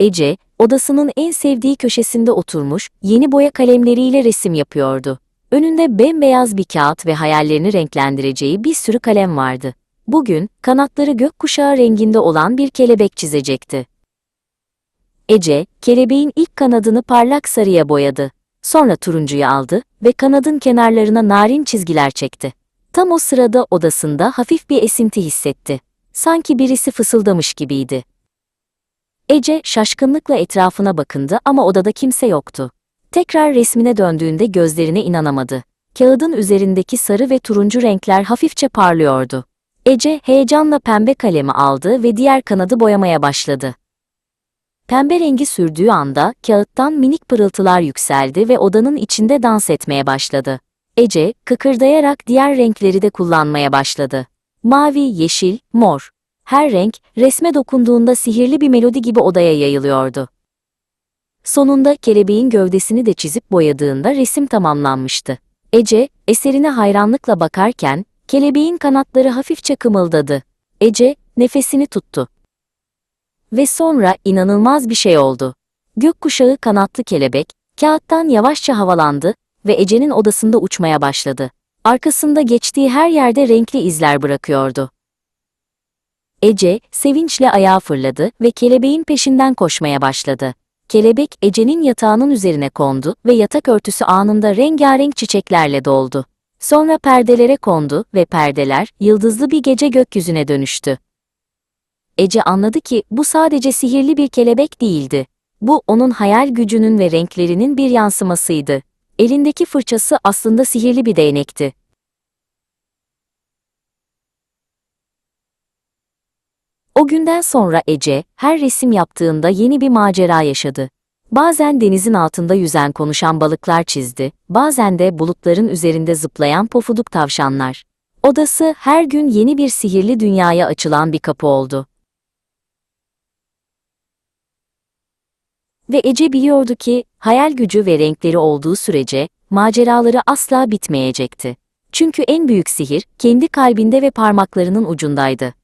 Ece, odasının en sevdiği köşesinde oturmuş, yeni boya kalemleriyle resim yapıyordu. Önünde bembeyaz bir kağıt ve hayallerini renklendireceği bir sürü kalem vardı. Bugün, kanatları gökkuşağı renginde olan bir kelebek çizecekti. Ece, kelebeğin ilk kanadını parlak sarıya boyadı. Sonra turuncuyu aldı ve kanadın kenarlarına narin çizgiler çekti. Tam o sırada odasında hafif bir esinti hissetti. Sanki birisi fısıldamış gibiydi. Ece şaşkınlıkla etrafına bakındı ama odada kimse yoktu. Tekrar resmine döndüğünde gözlerine inanamadı. Kağıdın üzerindeki sarı ve turuncu renkler hafifçe parlıyordu. Ece heyecanla pembe kalemi aldı ve diğer kanadı boyamaya başladı. Pembe rengi sürdüğü anda kağıttan minik pırıltılar yükseldi ve odanın içinde dans etmeye başladı. Ece, kıkırdayarak diğer renkleri de kullanmaya başladı. Mavi, yeşil, mor. Her renk, resme dokunduğunda sihirli bir melodi gibi odaya yayılıyordu. Sonunda kelebeğin gövdesini de çizip boyadığında resim tamamlanmıştı. Ece, eserine hayranlıkla bakarken, kelebeğin kanatları hafifçe kımıldadı. Ece, nefesini tuttu. Ve sonra inanılmaz bir şey oldu. Gökkuşağı kanatlı kelebek, kağıttan yavaşça havalandı ve Ece'nin odasında uçmaya başladı. Arkasında geçtiği her yerde renkli izler bırakıyordu. Ece, sevinçle ayağa fırladı ve kelebeğin peşinden koşmaya başladı. Kelebek, Ece'nin yatağının üzerine kondu ve yatak örtüsü anında rengarenk çiçeklerle doldu. Sonra perdelere kondu ve perdeler, yıldızlı bir gece gökyüzüne dönüştü. Ece anladı ki bu sadece sihirli bir kelebek değildi. Bu onun hayal gücünün ve renklerinin bir yansımasıydı. Elindeki fırçası aslında sihirli bir değnekti. Günden sonra Ece, her resim yaptığında yeni bir macera yaşadı. Bazen denizin altında yüzen konuşan balıklar çizdi, bazen de bulutların üzerinde zıplayan pofuduk tavşanlar. Odası her gün yeni bir sihirli dünyaya açılan bir kapı oldu. Ve Ece biliyordu ki, hayal gücü ve renkleri olduğu sürece, maceraları asla bitmeyecekti. Çünkü en büyük sihir, kendi kalbinde ve parmaklarının ucundaydı.